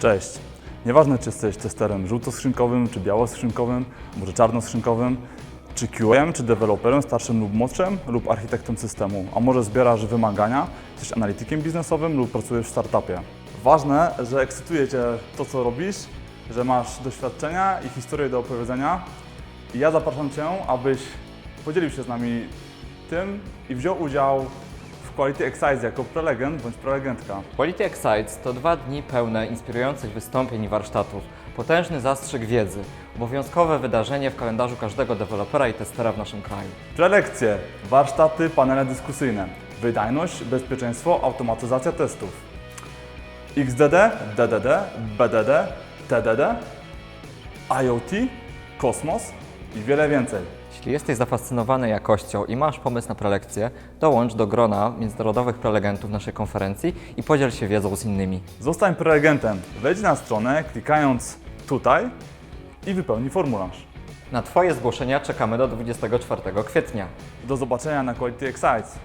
Cześć. Nieważne, czy jesteś testerem żółtoskrzynkowym, czy białoskrzynkowym, może czarnoskrzynkowym, czy QM, czy deweloperem starszym lub młodszym, lub architektem systemu, a może zbierasz wymagania, jesteś analitykiem biznesowym lub pracujesz w startupie. Ważne, że ekscytuje Cię to, co robisz, że masz doświadczenia i historię do opowiedzenia. I ja zapraszam Cię, abyś podzielił się z nami tym i wziął udział Quality Exercise jako prelegent bądź prelegentka. Quality Excites to dwa dni pełne inspirujących wystąpień i warsztatów, potężny zastrzyk wiedzy, obowiązkowe wydarzenie w kalendarzu każdego dewelopera i testera w naszym kraju. Prelekcje, warsztaty, panele dyskusyjne, wydajność, bezpieczeństwo, automatyzacja testów. XDD, DDD, BDD, TDD, IoT, kosmos i wiele więcej. Jeśli jesteś zafascynowany jakością i masz pomysł na prelekcję, dołącz do grona międzynarodowych prelegentów naszej konferencji i podziel się wiedzą z innymi. Zostań prelegentem. Wejdź na stronę klikając tutaj i wypełnij formularz. Na Twoje zgłoszenia czekamy do 24 kwietnia. Do zobaczenia na Quality Excites.